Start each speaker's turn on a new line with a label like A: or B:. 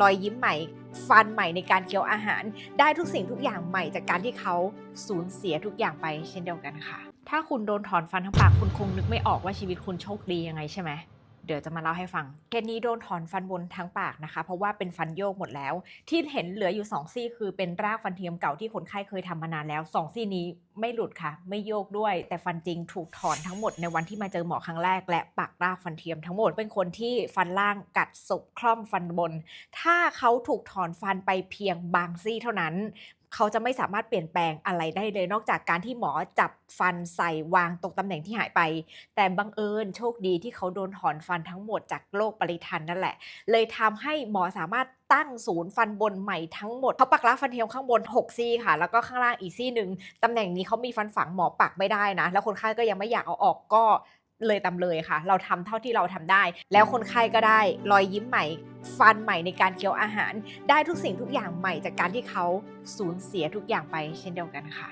A: รอยยิ้มใหม่ ฟันใหม่ในการเคี้ยวอาหาร ได้ทุกสิ่งทุกอย่างใหม่จากการที่เขาสูญเสียทุกอย่างไปเช่นเดียวกันค่ะ ถ้าคุณโดนถอนฟันทั้งปากคุณคงนึกไม่ออกว่าชีวิตคุณโชคดียังไงใช่ไหม เดี๋ยวจะมาเล่าให้ฟังเคสนี้โดนถอนฟันบนทั้งปากนะคะ เพราะว่าเป็นฟันโยกหมดแล้ว ที่เห็นเหลืออยู่ 2 ซี่ คือเป็นรากฟันเทียมเก่าที่คนไข้เคยทำมานานแล้ว 2 ซี่นี้ไม่หลุดค่ะ ไม่โยกด้วย แต่ฟันจริงถูกถอนทั้งหมดในวันที่มาเจอหมอครั้งแรก และปักรากฟันเทียมทั้งหมดเป็นคนที่ฟันล่างกัดศพคล่อมฟันบน ถ้าเขาถูกถอนฟันไปเพียงบางซี่เท่านั้น เขาจะไม่สามารถเปลี่ยนแปลงอะไรได้เลย นอกจากการที่หมอจับฟันใส่วางตรงตำแหน่งที่หายไป แต่บังเอิญโชคดีที่เขาโดนถอนฟันทั้งหมดจากโรคปริทันนั่นแหละ เลยทำให้หมอสามารถตั้งศูนย์ฟันบนใหม่ทั้งหมดเขาปักรากฟันเทียมข้างบน 6 ซี่ค่ะ แล้วก็ข้างล่างอีกซี่หนึ่งตำแหน่งนี้เขามีฟันฝังหมอปักไม่ได้นะ แล้วคนไข้ก็ยังไม่อยากเอาออกก็ เลยตำเลยค่ะ เราทำเท่าที่เราทำได้ แล้วคนไข้ก็ได้รอยยิ้มใหม่ ฟันใหม่ในการเคี้ยวอาหาร ได้ทุกสิ่งทุกอย่างใหม่จากการที่เขาสูญเสียทุกอย่างไปเช่นเดียวกันค่ะ